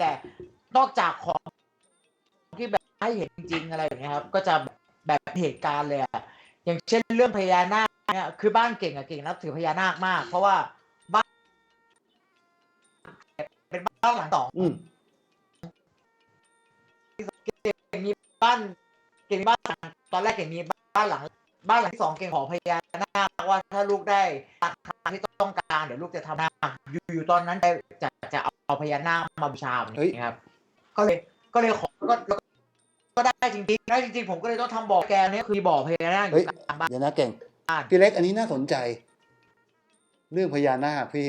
แต่นอกจากของที่แบบให้เห็นจริงๆอะไรอย่างเงี้ยครับ ก็จะแบบเหตุการณ์เลยอะอย่างเช่นเรื่องพญานาคเนี่ยคือบ้านเก่งอะเก่งนับถือพญานาคมาก เพราะว่าบ้านเป็นบ้านหลังสองอืมเก่งมีบ้านเก่งมีบ้านหลังตอนแรกเก่งมีบ้านหลัง บ้านหลังที่สองเก่งขอพญานาคว่าถ้าลูกได้ราคาที่ต้องการเดี๋ยวลูกจะทำนา อยู่อยู่ตอนนั้นจะจะจะเอาพญานาคมาบูชาแบบนี้ครับ ก็เลยก็เลยขอก็ก็ก็ได้จริงๆได้จริงๆผมก็เลยต้องทำบ่อแกนเนี่ยคือบ่อพญานาคอเฮ้ย ยู่กลางบ้านเดี๋ยวนะเก่งบ้านพี่เล็กอันนี้น่าสนใจ เรื่องพญานาคพี่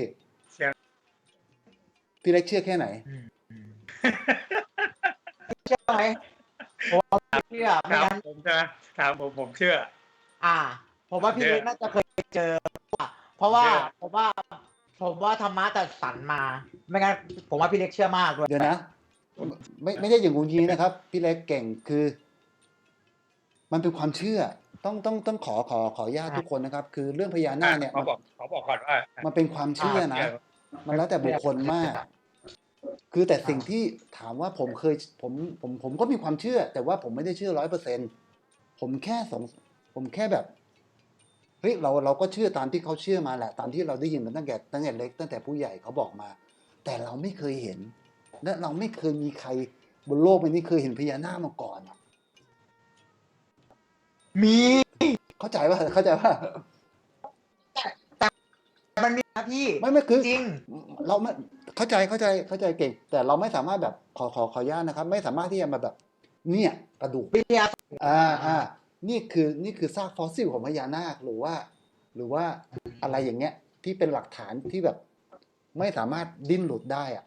เชื่อ พี่เล็กเชื่อแค่ไหนอืมอืมเชื่อไหมผมว่าเชื่อไม่ถามงั้น ผมใช่ไหมถามผมผมเชื่อ อ่า ผมว่าพี่เชื่อเล็กน่าจะเคยเจอ เพราะว่าเชื่อผมว่า ผมว่าธรรมะแต่สรรมา ไม่งั้นผมว่าพี่เล็กเชื่อมากด้วยเดี๋ยวนะ ไม่ไม่ได้อย่างงูนี้นะครับ พี่เล็กเก่งคือ มันเป็นความเชื่อ ต้องต้องต้องขอขอขออนุญาตทุกคนนะครับ คือเรื่องพญานาคเนี่ยเขาบอกเขาบอกก่อนว่ามันเป็นความเชื่อนะ มันแล้วแต่บุคคลมาก คือแต่สิ่งที่ถามว่าผมเคยผมผมผมก็มีความเชื่อ แต่ว่าผมไม่ได้เชื่อร้อยเปอร์เซ็นผมแค่สงผมแค่แบบ เฮ้ยเราเราก็เชื่อตามที่เขาเชื่อมาแหละตามที่เราได้ยินมาตั้งแต่ตั้งแต่เล็ก ตั้งแต่ผู้ใหญ่เขาบอกมา แต่เราไม่เคยเห็น และเราไม่เคยมีใครบนโลกใบนี้เคยเห็นพญานาคมาก่อนอะมีเข้าใจว่าเข้าใจว่ามันมีนะพี่ไม่ไม่คือจริง เราไม่เข้าใจเข้าใจเข้าใจเก่ง แต่เราไม่สามารถแบบขอขอขออนุญาตนะครับ ไม่สามารถที่จะมาแบบ เนี่ย กระดูกวิทยาศาสตร์อ่าอ่า นี่คือนี่คือซากฟอสซิลของพญานาคหรือว่า หรือว่าอะไรอย่างเงี้ย ที่เป็นหลักฐานที่แบบไม่สามารถดิ้นหลุดได้อะ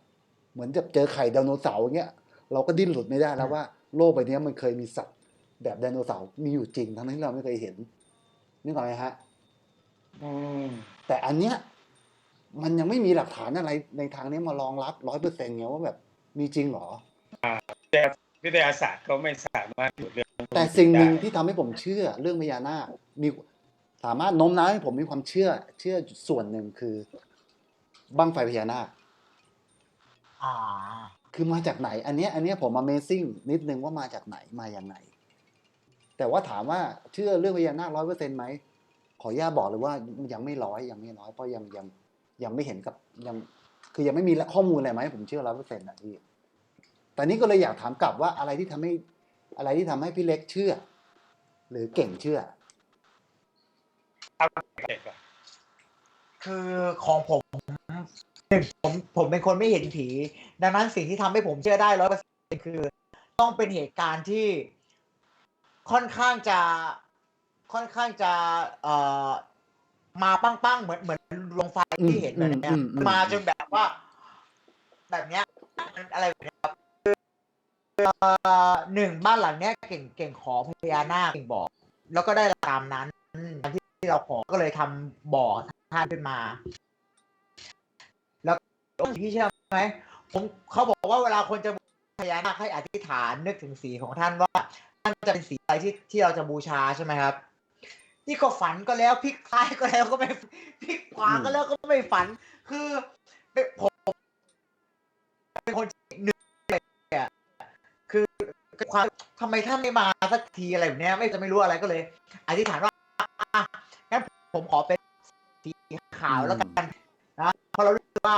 เหมือนจะเจอไข่ไดโนเสาร์อย่างเงี้ยเราก็ดิ้นหลุดไม่ได้แล้วว่า โลกใบนี้มันเคยมีสัตว์แบบไดโนเสาร์มีอยู่จริง ทั้งที่เราไม่เคยเห็นนึกออกไหมฮะอืมแต่อันเนี้ยมันยังไม่มีหลักฐานอะไรในทางนี้มารองรับร้อยเปอร์เซ็นต์ไงว่าแบบมีจริงเหรอ วิทยาศาสตร์ก็ไม่สามารถตรวจเรื่องแต่สิ่งหนึ่งได้ที่ทำให้ผมเชื่อเรื่องพญานาคมีสามารถโน้มน้าวให้ผมมีความเชื่อ เชื่อส่วนหนึ่งคือบั้งไฟพญานาคอ่าคือมาจากไหน อันเนี้ยอันเนี้ยผม Amazing นิดนึงว่ามาจากไหนมาอย่างไหน แต่ว่าถามว่าเชื่อเรื่องพญานาคร้อยเปอร์เซ็นต์ไหมขออนุญาตบอกเลยว่ายังไม่ร้อยยังไม่ร้อยเพราะยังยังยังไม่เห็นกับยัง คือยังไม่มีข้อมูลอะไรไหมาให้ผมเชื่อร้อยเปอร์เซ็นต์นะพี่ แต่นี้ก็เลยอยากถามกลับว่าอะไรที่ทำให้อะไรที่ทำให้พี่เล็กเชื่อ หรือเก่งเชื่อเอาเด็กก่อนคือของผมหนึ่งผมผมเป็นคนไม่เห็นผี ดังนั้นสิ่งที่ทำให้ผมเชื่อได้ร้อยเปอร์เซ็นคือ ต้องเป็นเหตุการณ์ที่ค่อนข้างจะค่อนข้างจะเอ่อมาปั้งๆเหมือนเหมือนดวงไฟที่เห็นแบบเนี้ยอืมอืมอืมมาจนแบบว่า แบบเนี้ยอะไรแบบเนี้ยครับคือ เอ่อหนึ่งบ้านหลังเนี้ยเก่งเก่งขอพญานาคเก่งบอก แล้วก็ได้ตามนั้นที่ที่เราขอก็เลยทำบ่อท่านขึ้นมา แล้วพี่เชื่อไหมผมเขาบอกว่าเวลาคนจะบูชาพญานาคให้อธิษฐานนึกถึงสีของท่านว่าท่านจะเป็นสีอะไรที่ที่เราจะบูชาใช่ไหมครับนี่ก็ฝันก็แล้วพลิกซ้ายก็แล้วก็ไม่พลิกขวาก็แล้วก็ไม่ฝัน คือผมเป็นคน คือความทำไมท่านไม่มาสักทีอะไรแบบเนี้ยไม่จะไม่รู้อะไรก็เลยอธิษฐานว่าอะงั้นผมขอเป็นสีขาวแล้วกันนะเพราะเรารู้สึกว่า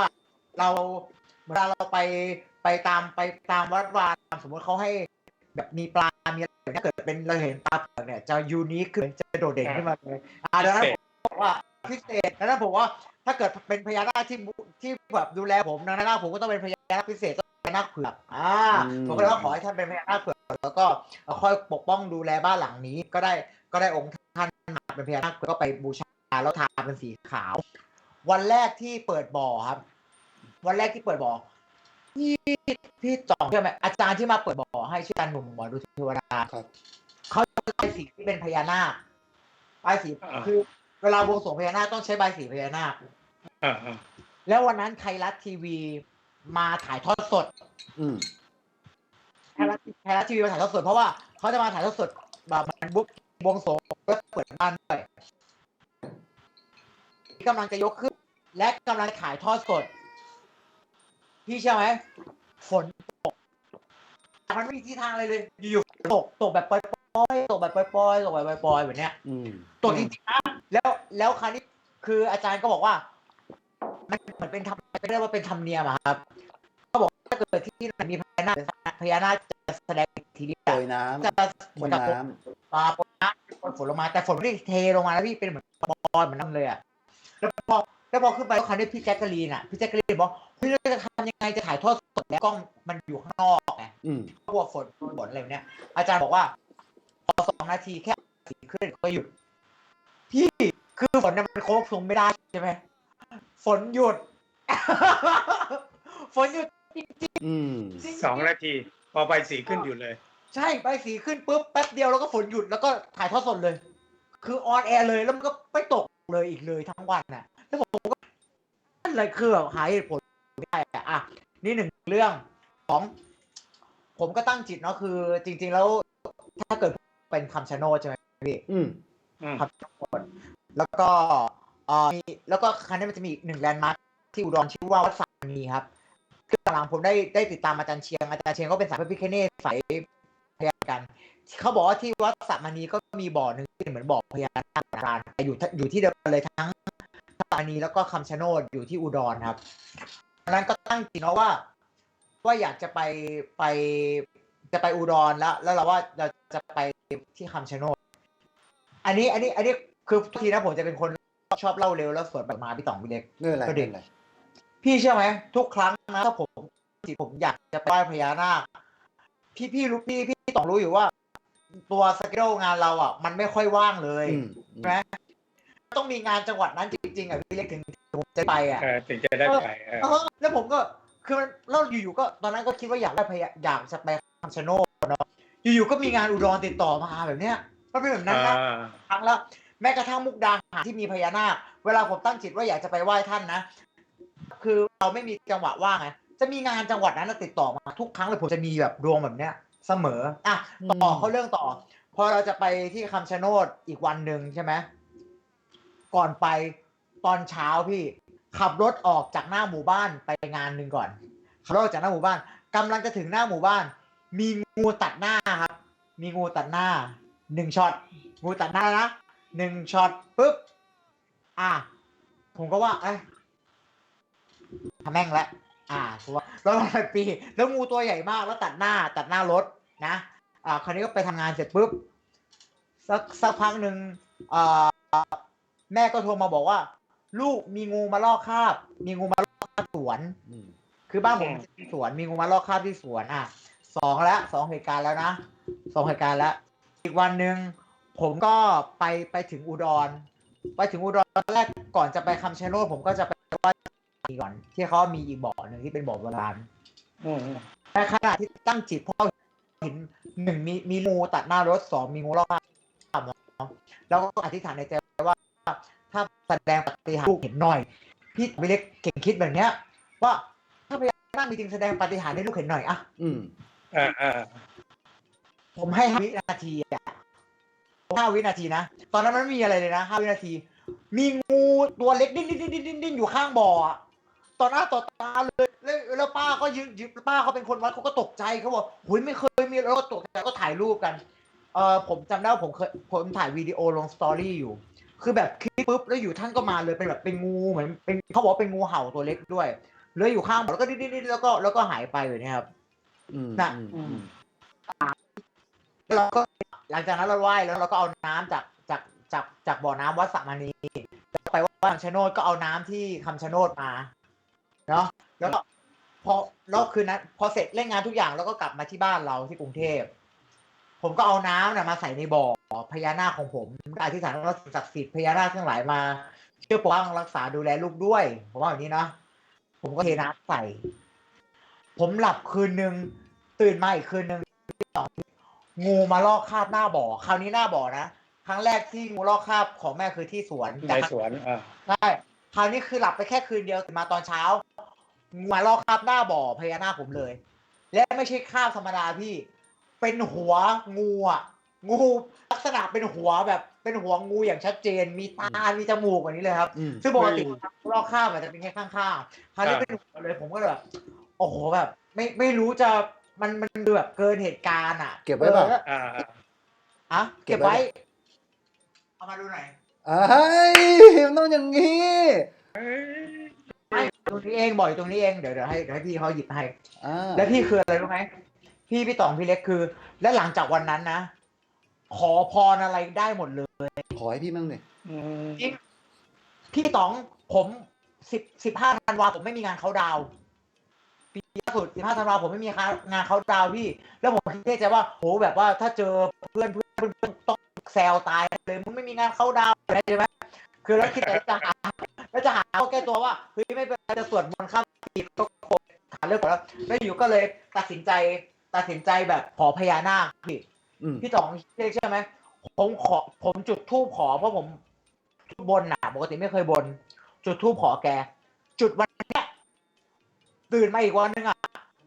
เราเวลาเราไปไปตามไปตามวัดวาสมมติเขาให้แบบมีปลา มีอะไรแบบนี้เกิดเป็นเราเห็นปลาเผือกเนี่ย จะยูนิคขึ้นจะโดดเด่นขึ้นมาเลยอ่าดังนั้นผมบอกว่าพิเศษดังนั้นผมว่าถ้าเกิดเป็นพญานาคที่บูที่แบบดูแลผมดังนั้นผมก็ต้องเป็นพญานาคพิเศษต้องเป็ นพญานาคเผือกอ่าอืมผมก็เลยว่าขอให้ท่านเป็นพญานาคเผือกแล้วก็คอยปกป้องดูแลบ้านหลังนี้ ก็ได้ก็ได้องค์ท่านมาเป็นพญานาคเผือกก็ไปบูชาแล้วทาเป็นสีขาว วันแรกที่เปิดบ่อครับ วันแรกที่เปิดบ่อพี่พี่จ่องใช่อไหมอาจารย์ที่มาเปิดบ่อให้ชื่ออาจารย์หนุ่มหมอดูเทวดาครับเขาจะใบายสีที่เป็นพญานาคใบายสีคือเวลาบวงสรวงพญานาคต้องใช้ใบายสีพญานาคอ่าอ่าแล้ววันนั้นไทยรัฐทีวี มาถ่ายทอดสดอืมไทยรัฐไทยรัฐทีวีมาถ่ายทอดสดเพราะว่าเขาจะมาถ่ายทอดสดแบบมันบุ๊กบวงสรวงแล้วเปิดบ้านด้วยกำลังจะยกขึ้น และกำลังถ่ายทอดสด พี่เชื่อไหมฝนตกมันไม่มีที่ทางอะไรเลย อยู่ๆตกตกแบบปล่อยๆตกแบบปล่อยๆตกแบบปล่อยๆแบบเนี้ยอืมตกจริงๆนะแล้วแล้วคราวนี้คืออาจารย์ก็บอกว่า มันเหมือนเป็นธรรม เรียกว่าเป็นธรรมเนียมอะครับเขาบอกว่าถ้าเกิดที่ไหนมีพญานาคพญานาคจะแสดงอีกทีนี้โปรยน้ำจะบนจะน้ำปลาปนน้ำปนฝนลงมาแต่ฝนไม่ได้เทลงมาแล้วพี่เป็นเหมือนบอลเหมือนน้ำเลยอะแล้วพอแล้วพอขึ้นไปแล้วคราวนี้พี่แจ็คกะลีนอะพี่แจ็คกะลีนบอกเฮ้ยเราจะทำยังไงจะถ่ายทอดสดแล้วกล้องมันอยู่ข้างนอกไงอืมกลัวฝนฝนอะไรแบบเนี้ย อาจารย์บอกว่า พอสองนาทีแค่สีขึ้นก็หยุด พี่คือฝนเนี่ยมันโค้งสูงไม่ได้ใช่ไหมฝนหยุด ฝนหยุดจริงอืมๆสองนาที พอไปสีขึ้นอยู่เลย ใช่ไปสีขึ้นปุ๊บแป๊บเดียวแล้วก็ฝนหยุดแล้วก็ถ่ายทอดสดเลย คือออนแอร์เลยแล้วมันก็ไม่ตกเลยอีกเลยทั้งวันน่ะ แล้วผมก็นั่นเลยคือแบบหาเหตุผลไม่ได้อะอะนี่หนึ่งเรื่องสอง ผมก็ตั้งจิตเนาะคือ จริง ๆ แล้วถ้าเกิดเป็นคำชะโนดใช่ไหมพี่อืมอืม คำชะโนดแล้วก็เอ่อมีแล้วก็ครั้งนี้มันจะมีอีกหนึ่งแลนด์มาร์ค ที่อุดรชื่อว่าวัดสานีครับคือหลังผมได้ได้ติดตามอาจารย์เชียง อาจารย์เชียงก็เป็นสายพระพิคเนตสายพยากัน เขาบอกว่าที่วัดสัมมานีก็มีบ่อหนึ่งที่เหมือนบ่อพญานาคโบราณแต่อยู่ที่อยู่ที่เดียวกันเลยทั้งสัมมานีแล้วก็คำชะโนดอยู่ที่อุดรครับดังนั้นก็ตั้งจิตเนาะว่า ว่าอยากจะไปไปจะไปอุดรแล้ว แล้วเราว่าเราจะไปที่คำชะโนดอันนี้ อันนี้ อันนี้คือทุกทีนะผมจะเป็นคนชอบเล่าเร็วแล้วสวดแบบมาพี่ต่องพี่เล็กไม่เป็นไรก็ไม่ดีเป็นไร พี่เชื่อไหมทุกครั้งนะถ้าผมจิตผมอยากจะไปไหว้พญานาคพี่พี่รู้พี่พี่ต้องรู้อยู่ว่า ตัวสเกลงานเราอะ มันไม่ค่อยว่างเลยอืมใช่ไหมต้องมีงานจังหวัดนั้นจริงๆอะพี่เล็กถึงผมจะไปอะเออถึงจะได้ไปเออเออแล้วผมก็คือมันแล้วอยู่ๆก็ตอนนั้นก็คิดว่าอยากไปพญาอยากจะไปคำชะโนดเนาะอยู่ๆก็มีงานอุดรติดต่อมาแบบเนี้ยมันเป็นแบบนั้นนะอ่าครั้งแล้วแม้กระทั่งมุกดาหารที่มีพญานาคเวลาผมตั้งจิตว่าอยากจะไปไหว้ท่านนะ คือเราไม่มีจังหวะว่างไงจะมีงานจังหวัดนั้นนะติดต่อมาทุกครั้งเลยผมจะมีแบบดวงแบบเนี้ยเสมออะต่อเขาเรื่องต่อ พอเราจะไปที่คำชะโนดอีกวันหนึ่งใช่ไหมก่อนไปตอนเช้าพี่ ขับรถออกจากหน้าหมู่บ้านไปงานหนึ่งก่อนขับรถออกจากหน้าหมู่บ้านกำลังจะถึงหน้าหมู่บ้าน มีงูตัดหน้าครับ มีงูตัดหน้าหนึ่งช็อตงูตัดหน้านะหนึ่งช็อตปุ๊บอะผมก็ว่าเอ้ย ทำแม่งแล้วอ่าผมว่าแล้วหลายปี แล้วงูตัวใหญ่มากแล้วตัดหน้าตัดหน้ารถนะ อ่า คราวนี้ก็ไปทำงานเสร็จปุ๊บสักสักพักหนึ่งอ่าแม่ก็โทรมาบอกว่า ลูกมีงูมาลอกคาบ มีงูมาลอกคาบสวนคือบ้านผมสวนมีงูมาลอกคาบที่สวน อะสองแล้วสองเหตุการณ์แล้วนะสองเหตุการณ์แล้ว อีกวันหนึ่งผมก็ไปไปถึงอุดร ไปถึงอุดรตอนแรกก่อนจะไปคำชะโนดผมก็จะไปไหว้ ก่อน ที่เขามีอีกบ่อหนึ่งที่เป็นบ่อโบราณอืมแต่ขณะที่ตั้งจิตพ่อเห็นหนึ่งมีมีงูตัดหน้ารถสองมีงูลอกคราบเนาะแล้วก็อธิษฐานในใจว่าถ้าแสดงปฏิหารย์ลูกเห็นหน่อย พี่ไม่เล็กเก่งคิดแบบเนี้ย ว่าถ้าพญานาคมีจริงแสดงปฏิหารย์ให้ลูกเห็นหน่อยอะอืมอ่าอ่าผมให้ห้าวินาทีอะห้าวินาทีนะ ตอนนั้นมันไม่มีอะไรเลยนะห้าวินาที มีงูตัวเล็กดิ้นดิ้นดิ้นดิ้นดิ้นดิ้นอยู่ข้างบ่ออะ ต่อหน้าต่อตาเลยแล้วแล้วป้าก็ยืนยืนป้าเขาเป็นคนวัดเขาก็ตกใจเขาบอกหุยไม่เคยมีแล้วก็ตกใจก็ถ่ายรูปกันเออผมจำได้ว่าผมเคยผมถ่ายวิดีโอลงสตอรี่อยู่ คือแบบคลิปปุ๊บแล้วอยู่ท่านก็มาเลยเป็นแบบเป็นงูเหมือนเป็นเขาบอกว่าเป็นงูเห่าตัวเล็กด้วยเลยอยู่ข้างบ่อแล้วก็ดิ้นดิ้นดิ้นแล้วก็แล้วก็หายไปแบบเนี้ยครับอืมน่ะอืมอืมเราก็หลังจากนั้นเราไหว้แล้วเราก็เอาน้ำจากจากจากจากบ่อน้ำวัดสระมณีแล้วไปว่าคำชะโนดก็เอาน้ำที่คำชะโนดมา เนาะแล้วก็พอแล้วคืนนั้นพอเสร็จเล่นงานทุกอย่างแล้วก็กลับมาที่บ้านเราที่กรุงเทพ ผมก็เอาน้ำนะมาใส่ในบ่อพญานาคของผมอธิษฐานว่าสิ่งศักดิ์สิทธิ์พญานาคทั้งหลายมาช่วยปกป้องรักษาดูแลลูกด้วย ผมว่าอย่างนี้เนาะผมก็เทน้ำใส่ ผมหลับคืนนึงตื่นมาอีกคืนนึงงูมาลอกคราบหน้าบ่อ คราวนี้หน้าบ่อนะครั้งแรกที่งูลอกคราบของแม่คือที่สวนในสวนอ่าใช่ คราวนี้คือหลับไปแค่คืนเดียวตื่นมาตอนเช้างูมาลอกคราบหน้าบ่อพญานาคผมเลย และไม่ใช่คราบธรรมดาพี่ เป็นหัวงูอะงูลักษณะเป็นหัวแบบเป็นหัวงูอย่างชัดเจน มีตา มีจมูกแบบนี้เลยครับอืมซึ่งปกติลอกคราบอาจจะเป็นแค่ข้างๆคราวนี้เป็นหัวเลยผมก็เลยแบบโอ้โหแบบ ไม่ไม่รู้จะมันมันดูแบบเกินเหตุการณ์อะ เก็บไว้เปล่าอออ่าอะเก็เก็บบไว้ไว้เอามาดูหน่อย เอ้ยมันต้องอย่างนี้ไม่ตรงนี้เองบ่อยตรงนี้เองเดี๋ยวเดี๋ยวให้เดี๋ยวให้พี่เขาหยิบให้ อ่าแล้วพี่คืออะไรรู้ไหมพี่พี่ต๋องพี่เล็กคือ และหลังจากวันนั้นนะ ขอพรอะไรได้หมดเลย ขอให้พี่มั่งเลยอืมจริงพี่ต๋องผมสิบสิบห้าธันวาผมไม่มีงานเขาดาวน์ปีล่าสุดสิบห้าธันวาผมไม่มีงานเขาดาวน์พี่ แล้วผมคิดในใจว่าโหแบบว่าถ้าเจอเพื่อนเพื่อนเพื่อนเพื่อนต้อง แซวตายเลยมึงไม่มีงานเข้าดาวอะไรใช่ไหมคือแล้วคิดแต่จะหาแล้วจะหาข้อแก้ตัวว่าเฮ้ยไม่เป็นไรจะสวดมนต์ข้ามปีก็คงหาเรื่องก่อนแล้วแล้วอยู่ก็เลยตัดสินใจตัดสินใจแบบขอพญานาคพี่พี่ต๋องเรียกใช่ไหมผมขอผมจุดทูบขอเพราะผมบนน่ะปกติไม่เคยบน จุดทูบขอแก จุดวันเนี้ยตื่นมาอีกวันหนึงอะ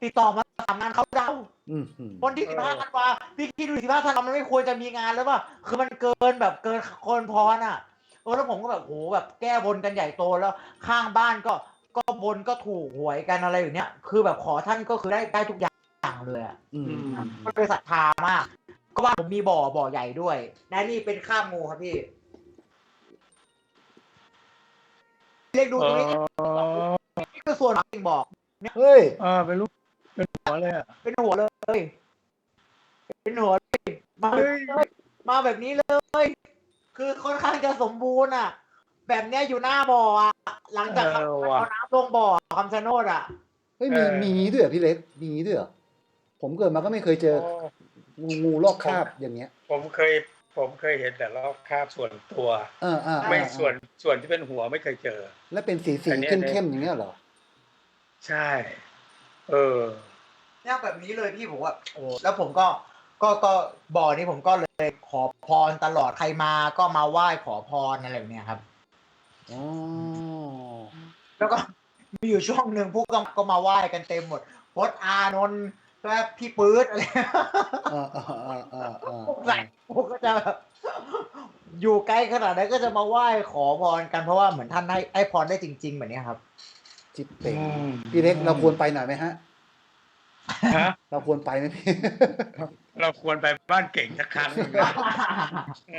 ติดต่อมาทำงานเขาดาวน์อืมอืมวันที่สิบห้าธันวาพี่คิดดูสิบห้าธันวามันไม่ควรจะมีงานแล้วป่ะคือมันเกินแบบเกินคนพรอะเออแล้วผมก็แบบโหแบบแก้บนกันใหญ่โตแล้ว ข้างบ้านก็ก็บนก็ถูกหวยกันอะไรอย่างเนี้ยคือแบบขอท่านก็คือได้ได้ทุกอย่างเลยอะอืมอืมมันเป็นศรัทธามาก ก็ว่าผมมีบ่อบ่อใหญ่ด้วยและนี่เป็นข้ามงูครับพี่เรียกดูอ๋ตรงนี้อนี่คือส่วนที่บอก เฮ้ยอ่าเป็นลูก เป็นหัวเลยอะเป็นหัวเลย เป็นหัวเลยมาเฮ้ยเลยมาแบบนี้เลย คือค่อนข้างจะสมบูรณ์อะ แบบเนี้ยอยู่หน้าบ่ออะ หลังจากเออเอาว่ะน้ำลงบ่อคำชะโนดอะ เฮ้ยมีเออมีงี้ด้วยเหรอพี่เล็กมีงี้ด้วยเหรอผมเกิดมาก็ไม่เคยเจองูงูลอกคราบอย่างเงี้ย ผมเคย ผมเคยเห็นแต่ลอกคราบส่วนตัวเอออ่าไม่อ่าส่วนส่วนที่เป็นหัวไม่เคยเจอ แล้วเป็นสีสีอันเนี้ยเข้มเข้มๆอย่างเงี้ยเหรอ ใช่ เออเนี่ยแบบนี้เลยพี่ผมว่าโอ้แล้วผมก็ก็ก็บ่อนี้ผมก็เลยขอพรตลอดใครมาก็มาไหว้ขอพรอะไรแบบเนี้ยครับอ๋อแล้วก็มีอยู่ช่วงหนึ่งพวกก็ก็มาไหว้กันเต็มหมดพจน์อานนท์แล้วพี่ปื๊ดอะไรอ่าอ่าอ่าอ่าอ่าพวกใส่พวกก็จะแบบอยู่ไกลขนาดนั้นก็จะมาไหว้ขอพรกันเพราะว่าเหมือนท่านให้ให้พรได้จริง ๆ แบบเนี้ยครับ จิบเป่งอืมพี่เล็กเราควรไปหน่อยไหมฮะฮะเราควรไปไหมพี่ เราควรไปบ้านเก่งสักครั้งหนึ่งนะเอ